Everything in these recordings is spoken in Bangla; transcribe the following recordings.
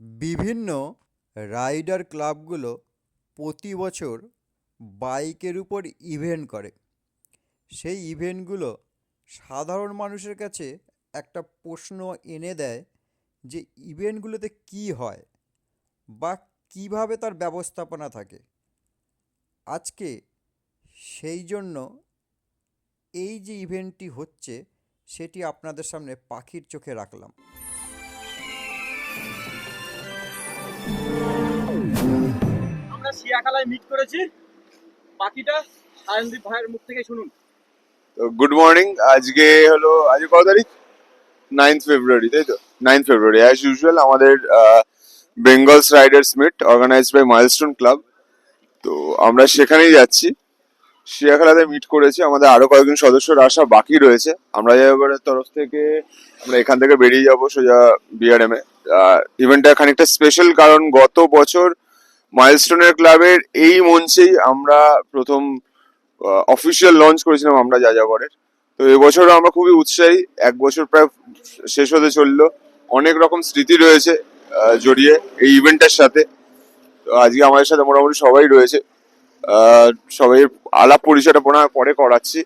বিভিন্ন রাইডার ক্লাবগুলো প্রতি বছর বাইকের উপর ইভেন্ট করে। সেই ইভেন্টগুলো সাধারণ মানুষের কাছে একটা প্রশ্ন এনে দেয় যে ইভেন্টগুলোতে কী হয় বা কীভাবে তার ব্যবস্থাপনা থাকে। আজকে সেই জন্য এই যে ইভেন্টটি হচ্ছে, সেটি আপনাদের সামনে পাখির চোখে রাখলাম। আমরা শিয়াখালায় মিট করেছি। বাকিটা সায়নদীপ ভাইয়ের মুখ থেকে শুনুন। তো গুড মর্নিং আজকে হলো, আজকে কত তারিখ? নাইন্থ ফেব্রুয়ারি তাই তো? নাইন্থ ফেব্রুয়ারি অ্যাজ ইউজুয়াল আমাদের Bengals Riders meet organized by Milestone club তো আমরা সেখানেই যাচ্ছি। শিয়াখালাতে মিট করেছি। আমাদের আরও কয়েকজন সদস্যরা আসা বাকি রয়েছে। আমরা এবারের তরফ থেকে, আমরা এখান থেকে বেরিয়ে যাব সোজা বিআরএম এ। ইভেন্টটা খানিকটা স্পেশাল কারণ গত বছর মাইলস্টোনের ক্লাবের এই মঞ্চেই আমরা প্রথম অফিসিয়াল লঞ্চ করেছিলাম আমরা যা যা যাযাবরের। তো এবছরও আমরা খুবই উৎসাহী। এক বছর প্রায় শেষ হতে চলল। অনেক রকম স্মৃতি রয়েছে জড়িয়ে এই ইভেন্টটার সাথে। আজকে আমাদের সাথে মোটামুটি সবাই রয়েছে। সবাই আলাপ পরিচয়টা পরে- করাচ্ছি।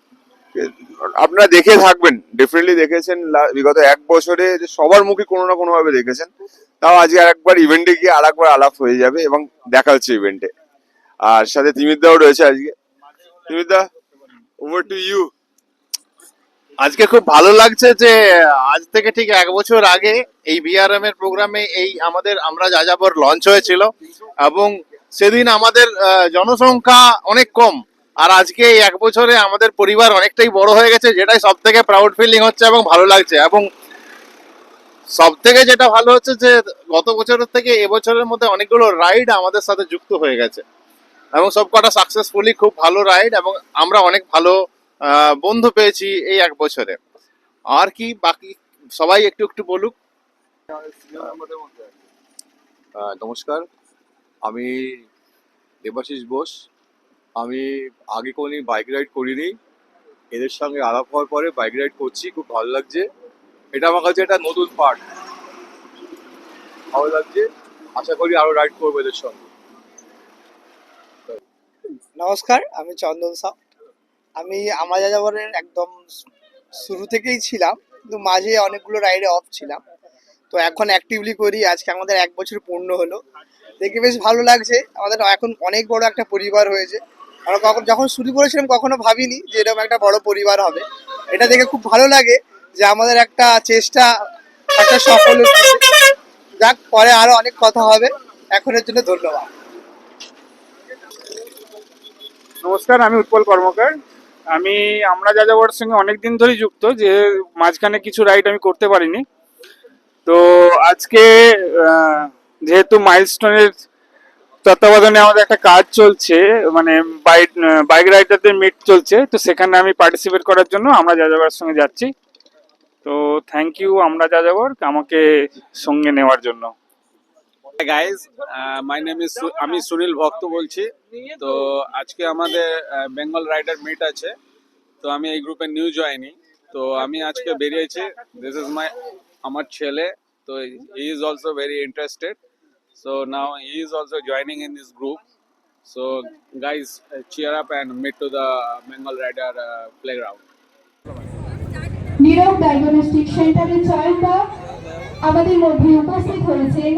আপনারা দেখে থাকবেন ডেফিনেটলি দেখেছেন। বিগত এক বছরে যে সবার মুখে কোনো না কোনো ভাবে দেখেছেন, তাও আজকে আরেকবার ইভেন্টে গিয়ে আরেকবার আলাপ হয়ে যাবে এবং দেখা হচ্ছে ইভেন্টে আর সাথে তিমিরদাও রয়েছে আজকে। তিমিরদা ওভার টু ইউ আজকে খুব ভালো লাগছে যে আজ থেকে ঠিক এক বছর আগে এই বিআরএম এর প্রোগ্রামে এই আমাদের আমরা যা যাযাবর লঞ্চ হয়েছিল এবং সেদিন আমাদের জনসংখ্যা অনেক কম আর আজকে এই এক বছরে আমাদের পরিবার অনেকটাই বড় হয়ে গেছে যেটাই সব থেকে প্রাউড ফিলিং হচ্ছে এবং ভালো লাগছে। এবং সব থেকে যেটা ভালো হচ্ছে যে গত বছরের থেকে এবছরের মধ্যে অনেকগুলো রাইড আমাদের সাথে যুক্ত হয়ে গেছে। এবং সব কটা সাকসেসফুলি খুব ভালো রাইড এবং আমরা অনেক ভালো বন্ধু পেয়েছি এই এক বছরে। আর কি বাকি সবাই একটু একটু বলুক। নমস্কার। আমি দেবাশিস বোস। আমি আগে কোনোদিন বাইক রাইড করিনি। এদের সঙ্গে আলাপ হওয়ার পরে বাইক রাইড করছি, খুব ভালো লাগছে। এটা আমার কাছে একটা নতুন পার্ট ভালো লাগছে। আশা করি আরও রাইড করব এদের সঙ্গে। নমস্কার, আমি চন্দন সাউ। আমি আমার যাযাবরের একদম শুরু থেকেই ছিলাম, কিন্তু মাঝে অনেকগুলো রাইডে অফ ছিলাম। তো এখন অ্যাক্টিভলি করি, আজকে আমাদের এক বছর পূর্ণ হলো। দেখে বেশ ভালো লাগছে। আমাদের এখন অনেক বড় একটা পরিবার হয়েছে। আমরা কখন যখন শুরু করেছিলাম কখনো ভাবিনি যে এরকম একটা বড় পরিবার হবে। এটা দেখে খুব ভালো লাগে যে আমাদের একটা চেষ্টা, একটা সফল যাক, পরে আরও অনেক কথা হবে। এখনের জন্য ধন্যবাদ। নমস্কার, আমি উৎপল কর্মকার। আমি আমরা যাযাবরের সঙ্গে অনেক দিন ধরেই যুক্ত, যে মাঝখানে কিছু রাইড আমি করতে পারিনি। তো আজকে যেহেতু মাইলস্টোনের তত্ত্বাবধানে আমাদের একটা কাজ চলছে মানে বাইক বাইক রাইডারদের মিট চলছে, তো সেখানে আমি পার্টিসিপেট করার জন্য আমরা যাযাবরের সঙ্গে যাচ্ছি। তো থ্যাংক ইউ আমরা যাযাবর, আমাকে সঙ্গে নেওয়ার জন্য। গাইজ মাই নেম ইজ আমি সুনীল ভক্ত বলছি। তো আজকে আমাদের বেঙ্গল রাইডার মিট আছে। তো আমি এই গ্রুপে নিউ জয়েনি তো আমি আজকে বেরিয়েছি। দিস ইজ মাই আমার ছেলে। তো he is also very interested so now he is also joining in this group so guys cheer up and meet to the Bengal rider playground Nirab diagnostic সেন্টারের চয়নটা আমাদের মধ্যে উপস্থিত হয়েছেন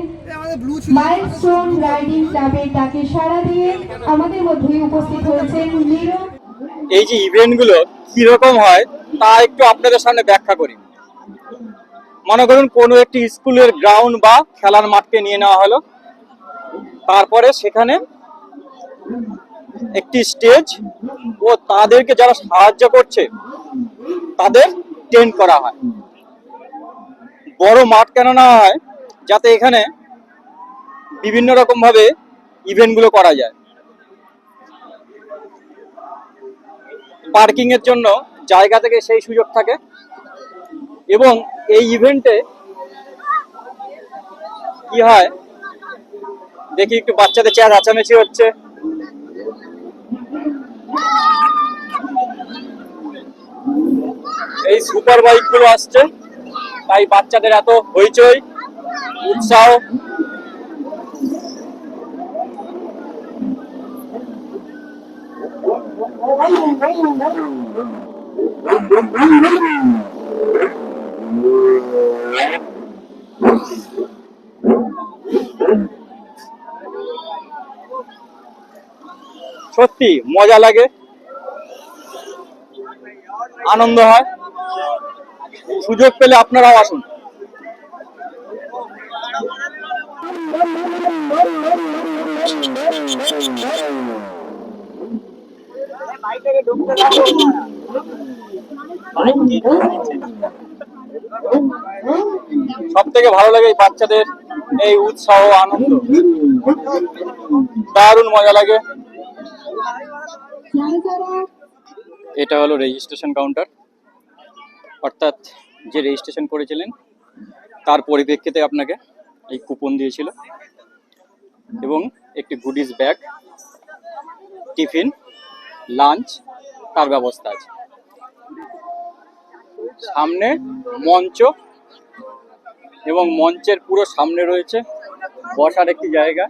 মাইলস্টোন রাইডিং ক্লাবের ডাকে সাড়া দিয়ে আমাদের মধ্যে উপস্থিত হয়েছেন নীরব। এই যে ইভেন্টগুলো কীরকম হয় তা একটু আপনাদের সামনে ব্যাখ্যা করি। মনে করুন কোনো একটি স্কুলের গ্রাউন্ড বা খেলার মাঠকে নিয়ে নেওয়া হলো। তারপরে সেখানে একটি স্টেজ ও তাদেরকে যারা সাহায্য করছে, তাদের টেন্ট করা হয়। বড় মাঠ কেন নেওয়া হয়? যাতে এখানে বিভিন্ন রকম ভাবে ইভেন্টগুলো করা যায়। পার্কিং এর জন্য জায়গা থেকে সেই সুযোগ থাকে এবং এই ইভেন্টে কি হয়? দেখি একটু বাচ্চাদের চেয়ার আচামেচি হচ্ছে। এই সুপার বাইকগুলো আসছে। তাই বাচ্চাদের এত হইচই উৎসাহ। Oh, my God. সত্যি মজা লাগে। আনন্দ হয়। সুযোগ পেলে আপনারাও আসুন। সব থেকে ভালো লাগে এই বাচ্চাদের এই উৎসাহ, আনন্দ। দারুণ মজা লাগে। এটা হলো রেজিস্ট্রেশন কাউন্টার অর্থাৎ যে রেজিস্ট্রেশন করেছিলেন, তার পরিপ্রেক্ষিতে আপনাকে এই কুপন দিয়েছিল। এবং একটি গুডিস ব্যাগ টিফিন লাঞ্চ তার ব্যবস্থা আছে। সামনে মঞ্চ এবং মঞ্চের পুরো সামনে রয়েছে বসার একটি জায়গা।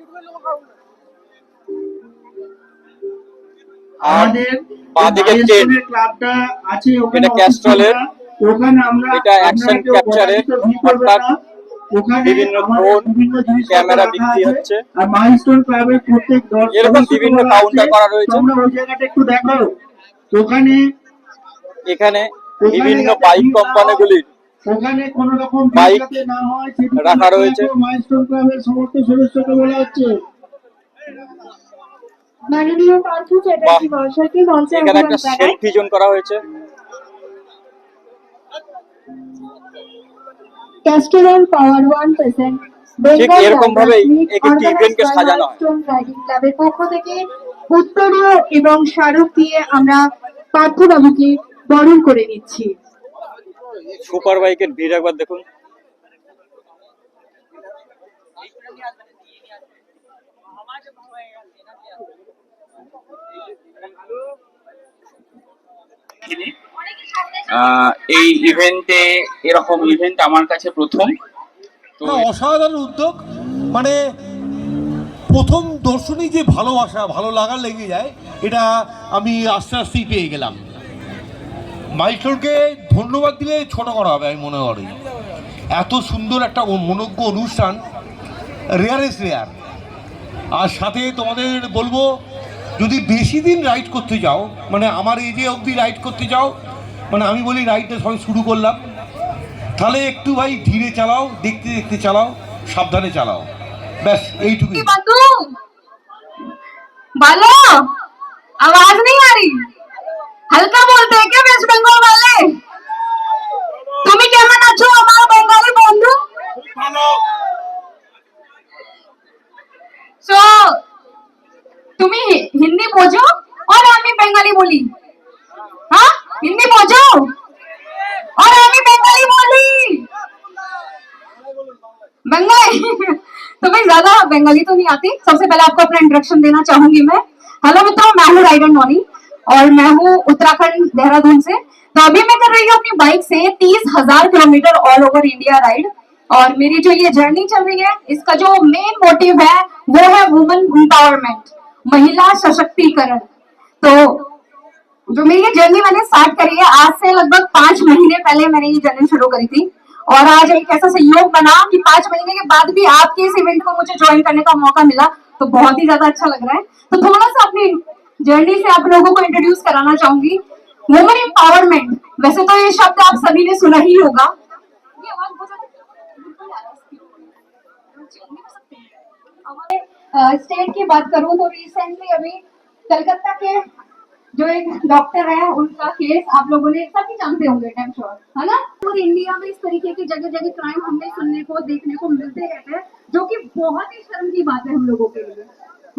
আমাদের বাঁদিকে যে ট্রেন মাইলস্টোনের ক্লাবটা আছে এটা ক্যাস্ট্রলের ওখানে আমরা এটা অ্যাকশন ক্যাপচারের বসার ভিড় করবেন অর্থাৎ বিভিন্ন ড্রোন, ক্যামেরা বিক্রি হচ্ছে। আর মাইলস্টোন ক্লাবের প্রত্যেক এরকম বিভিন্ন কাউন্টার করা রয়েছে। তোমরা ওই জায়গাটা একটু দেখো ওখানে এখানে বিভিন্ন বাইক কোম্পানিগুলির ওখানে কোনো রকম বাইক না হয় রাখা রয়েছে। রাখো, মাইলস্টোন ক্লাবের সমস্ত সদস্যকে বলা হচ্ছে। মাননীয় পার্থ চ্যাটার্জি মহাশয়কে মঞ্চে এখানে একটা জানাই। সেলফি করা হয়েছে। ক্যাস্টোরাল পাওয়ার ওয়ান পার্সেন্ট ঠিক এরকম ভাবেই একটি ইভেন্টকে সাজানো হয়। রাইডিং ক্লাবের পক্ষ থেকে উত্তরীয় এবং স্মারক দিয়ে আমরা পার্থবাবুকে বরণ করে নিচ্ছি। সুপার বাইকের ভিড় একবার দেখুন। আহ, এই ইভেন্টে এরকম ইভেন্ট আমার কাছে প্রথম। তো অসাধারণ উদ্যোগ। মানে প্রথম দর্শনই যে ভালোবাসা ভালো লাগা লেগে যায় এটা আমি আস্তে আস্তেই পেয়ে গেলাম। মাইকেলকে ধন্যবাদ দিলে ছোট করা হবে, আমি মনে করি। এত সুন্দর একটা মনজ্ঞ অনুষ্ঠান রেয়ার ইস রেয়ার আর সাথে তোমাদের বলব, যদি বেশি দিন রাইড করতে যাও মানে আমার এজে অবধি রাইড করতে যাও মানে আমি বলি রাইডটা সবাই শুরু করলাম, তাহলে একটু ভাই ধীরে চালাও, দেখতে দেখতে চালাও, সাবধানে চালাও। ব্যাস এইটুকু ভালো আওয়াজ নেই बंगाली। तो मैं ज़्यादा बंगाली तो नहीं आती। सबसे पहले आपको अपना इंट्रोडक्शन देना चाहूँगी मैं। हेलो मित्रों, मैं हूँ राइडर नॉनी और मैं हूँ उत्तराखंड देहरादून से। तो अभी मैं कर रही हूँ अपनी बाइक से तीस हज़ार kilometre all over India ride और मेरी जो ये जर्नी चल रही है, इसका जो मेन मोटिव है, वो है वुमेन एम्पावरमेंट महिला सशक्तिकरण। तो जो मेरी ये जर्नी मैंने स्टार्ट करी है, आज से लगभग पाँच महीने पहले मैंने ये जर्नी शुरू करी थी। और आज एक ऐसा सहयोग बना कि पाँच महीने के बाद भी आपके इस इवेंट को मुझे ज्वाइन करने का मौका मिला तो बहुत ही ज़्यादा अच्छा लग रहा है। तो थोड़ा सा अपनी जर्नी से आप लोगों को इंट्रोड्यूस कराना चाहूँगी। वुमेन एम्पावरमेंट वैसे तो ये शब्द आप सभी ने सुना ही होगा। स्टेट की बात करूँ तो रिसेंटली अभी कलकत्ता के जो एक डॉक्टर है, उनका केस आप लोगों ने सभी जानते होंगे है ना? और इंडिया में इस तरीके की जगह जगह क्राइम हमें सुनने को, देखने को मिलते रहते हैं, जो कि बहुत ही शर्म की बात है हम लोगों के लिए।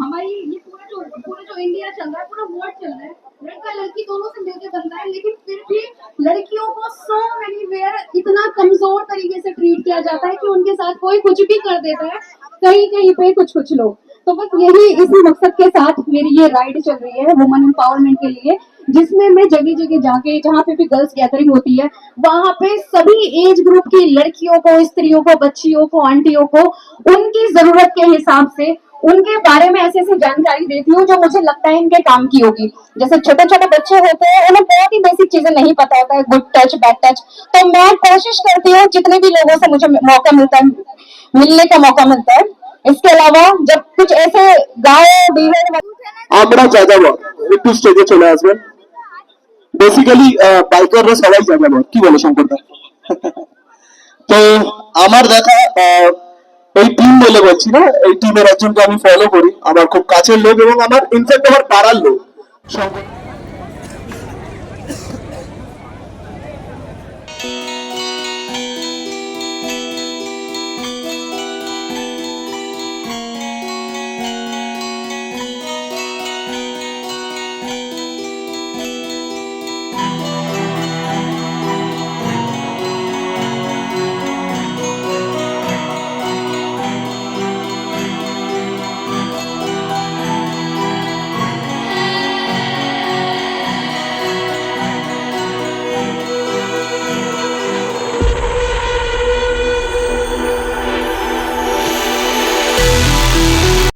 हमारी ये पूरा जो पूरा जो इंडिया चल रहा है, पूरा वर्ल्ड चल रहा है लड़का लड़की दोनों से मिलकर बनता है, लेकिन फिर भी लड़कियों को सो मेनी वेयर इतना कमज़ोर तरीके से ट्रीट किया जाता है कि उनके साथ कोई कुछ भी कर देता है कहीं कहीं पे कुछ कुछ लोग। तो बस यही इसी मकसद के साथ मेरी ये राइड चल रही है वुमेन एम्पावरमेंट के लिए, जिसमें मैं जगह जगह जाके, जहाँ पे भी गर्ल्स गैदरिंग होती है, वहाँ पे सभी एज ग्रुप की लड़कियों को, स्त्रियों को, बच्चियों को, आंटियों को, उनकी ज़रूरत के हिसाब से, उनके बारे में ऐसी ऐसी जानकारी देती हूँ, जो मुझे लगता है इनके काम की होगी। जैसे छोटे छोटे बच्चे होते हैं, उन्हें बहुत ही बेसिक चीज़ें नहीं पता होता है गुड टच बैड टच तो मैं कोशिश करती हूँ, जितने भी लोगों से मुझे मौका मिलता है, मिलने का मौका मिलता है इसके अलावा जब कुछ ऐसे गाँव डीलर আমরা যাযাবর একটু স্টেজে চলে আসবেন বেসিক্যালি বাইকাররা সবাই যাযাবর কি বলে শঙ্করদা তো আমার দেখা আহ, এই টিম বলে বলছি না এই টিমের একজনকে আমি ফলো করি আমার খুব কাছের লোক এবং আমার ইনফ্যাক্ট আমার পাড়ার লোক শঙ্কর